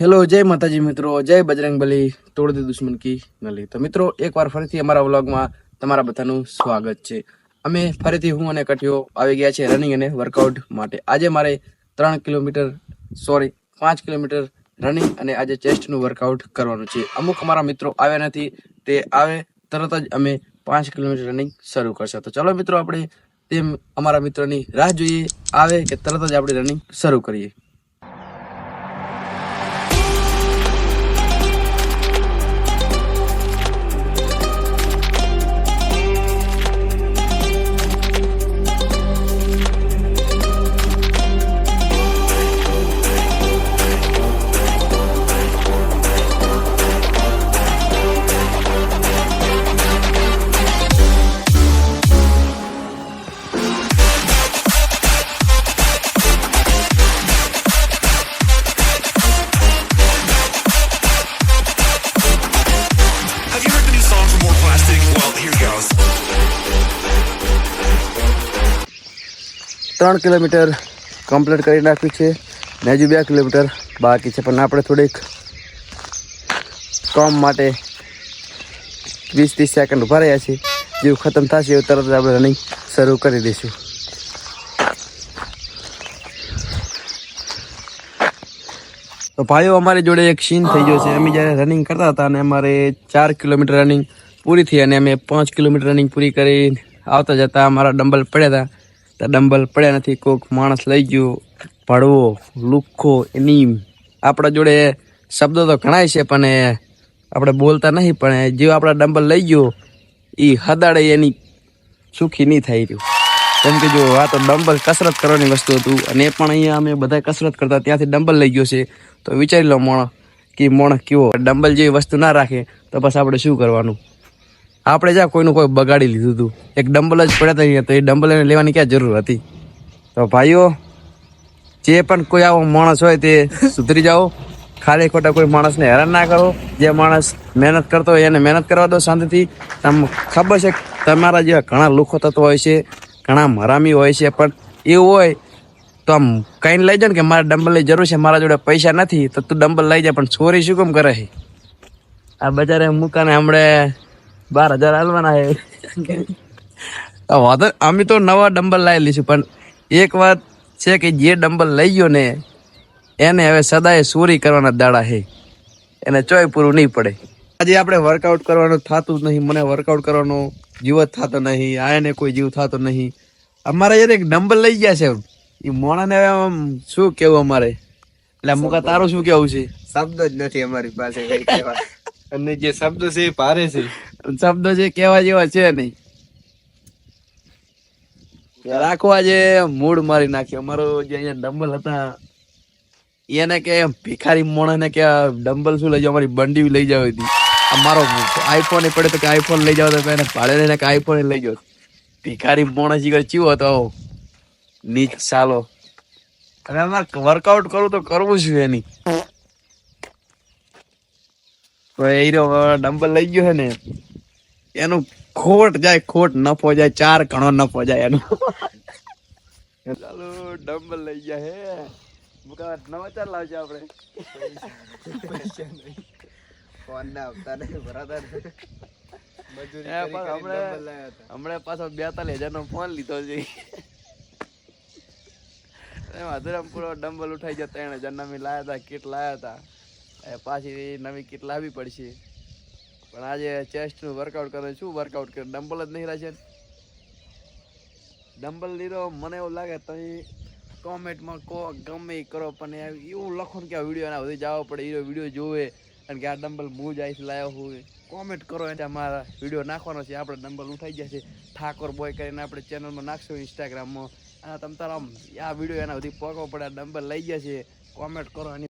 Hello જય માતાજી મિત્રો, જય બજરંગબલી તોડ દે દુશ્મન કી નલી તો મિત્રો, એકવાર ફરીથી અમારા વ્લોગમાં તમારા બધાનું સ્વાગત છે. અમે ફરીથી હું અને કઠિયો આવી ગયા છે રનિંગ અને વર્કઆઉટ માટે. આજે મારે ત્રણ કિલોમીટર સોરી પાંચ કિલોમીટર રનિંગ અને આજે ચેસ્ટનું વર્કઆઉટ કરવાનું છે. અમુક અમારા મિત્રો આવ્યા નથી, તે આવે, તરત જ અમે પાંચ કિલોમીટર રનિંગ શરૂ કરશે. તો ચલો મિત્રો, આપણે તેમ અમારા મિત્રોની રાહ જોઈએ, આવે કે તરત જ આપણે રનિંગ શરૂ કરીએ. ત્રણ કિલોમીટર કમ્પ્લીટ કરી નાખ્યું છે. ને હજુ બે કિલોમીટર બાકી છે. પણ આપણે થોડીક કામ માટે વીસ ત્રીસ સેકન્ડ ઊભા રહ્યા છીએ. જેવું ખતમ થશે એવું તરત આપણે રનિંગ શરૂ કરી દઈશું. તો ભાઈઓ, અમારી જોડે એક સીન થઈ ગયો છે. અમે જ્યારે રનિંગ કરતા હતા અને અમારે ચાર કિલોમીટર રનિંગ પૂરી થઈ અને અમે પાંચ કિલોમીટર રનિંગ પૂરી કરી આવતા જતા અમારા ડંબલ પડ્યા હતા. ડંબલ પડ્યા નથી કોઈક માણસ લઈ ગયો ભડવો લુખ્ખો એની આપણા જોડે શબ્દો તો ઘણાય છે, પણ આપણે બોલતા નહીં, પણ જે આપણા ડંબલ લઈ ગયો એ હદાડે એની સુખી નહીં થઈ રહ્યું. કેમ કે જો, આ તો ડંબલ કસરત કરવાની વસ્તુ હતું, અને એ પણ અહીંયા અમે બધા કસરત કરતા, ત્યાંથી ડંબલ લઈ ગયો છે. તો વિચારી લો મોણ, કે મોણ કેવો ડંબલ જેવી વસ્તુ ના રાખે, તો બસ આપણે શું કરવાનું? આપણે જ્યાં કોઈનું કોઈ બગાડી લીધું હતું, એક ડમ્બલ જ પડ્યા હતા તો એ ડમ્બલ એને લેવાની ક્યાં જરૂર હતી? તો ભાઈઓ, જે પણ કોઈ આવો માણસ હોય તે સુધરી જાઓ. ખાલી ખોટા કોઈ માણસને હેરાન ના કરો. જે માણસ મહેનત કરતો હોય એને મહેનત કરવા દો શાંતિથી. તમને ખબર છે તમારા જેવા ઘણા લુખો તત્વો હોય છે, ઘણા મરામી હોય છે, પણ એવું હોય તો આમ કંઈ લઈ જાય ને કે મારે ડંબલની જરૂર છે, મારા જોડે પૈસા નથી, તો તું ડંબલ લઈ જાય પણ ચોરી શું કેમ કરે આ બજારે મૂકાને હમણે બાર હજાર હાલવાના હે વાંધો અમે તો નવા ડંબલ લાવી લઈશું પણ એક વાત છે કે જે ડંબલ લઈ ગયો ને એને હવે સદાય ચોરી કરવાના દાડા છે. એને ચોય પૂરું નહીં પડે. આજે આપણે વર્કઆઉટ કરવાનું થતું જ નહીં મને વર્કઆઉટ કરવાનો જીવ જ થતો નહીં આ એને કોઈ જીવ થતો નહીં. અમારે યાર એક ડંબલ લઈ ગયા છે. એ મોણાને હવે આમ શું કેવું અમારે? એટલે અમુક તારું શું કેવું છે? શબ્દ જ નથી અમારી પાસે કઈ કહેવા. અને જે શબ્દ છે એ ભારે છે. શબ્દો જે કહેવા જેવા છે નહીં. રાખવા જે મૂડ મારી નાખ્યો. અમારો જે અહીંયા ડમ્બલ હતા, એને કે ભિખારી મોણાને કે ડંબલ શું લઈ જાવ અમારી બંડી લઈ જાવ હતી અમારો આઈફોન એ પડે તો કે આઈફોન લઈ જાવ તો એને ભાડે લઈને કે આઈફોન લઈ જાવ ભિખારી મોણા જીગર ચીવો હતો નીચ ચાલો અને અમારે વર્કઆઉટ કરવું તો કરવું છું એની? તો એ ડંબલ લઈ ગયો છે ને એનું ખોટ જાય ખોટ નફો જાય ચાર ઘણો નફો જાય એનો. ચાલો ડંબલ લઈ ગયા હે. મુકા નવા ચાર લાવજો આપણે. ફોન ના આપતા નહીં બરાબર. હમણે- ડબલ લાયા હતા. હમણાં પાછો બેતાલીસ હજાર નો ફોન લીધો છે. મધુરામ પૂરો ડંબલ ઉઠાઈ ગયા ત્રણ હજાર નવી લાયા હતા કીટ લાયા હતા. પાછી નવી કીટ લાવવી પડશે. પણ આજે ચેસ્ટનું વર્કઆઉટ કરે, શું વર્કઆઉટ કરે? ડમ્બલ જ નહીં રહેશે ડમ્બલ લીધો મને એવું લાગે તમે કોમેન્ટમાં કહો, ગમે કરો, પણ એવું લખો ને કે આ વીડિયો એના બધી જવા પડે એ વીડિયો જોવે અને કે આ ડમ્બલ હું જ અહીંથી લાવ્યો હોય કોમેન્ટ કરો એટલે અમારા વીડિયો નાખવાનો છે, આપણે ડમ્બલ ઉઠાઈ છે. ઠાકોર બોય કરીને આપણે ચેનલમાં નાખશું ઇન્સ્ટાગ્રામમાં અને તમ તારા આ વીડિયો એના બધી પગો પડે આ ડમ્બલ લઈ છે. કોમેન્ટ કરો એની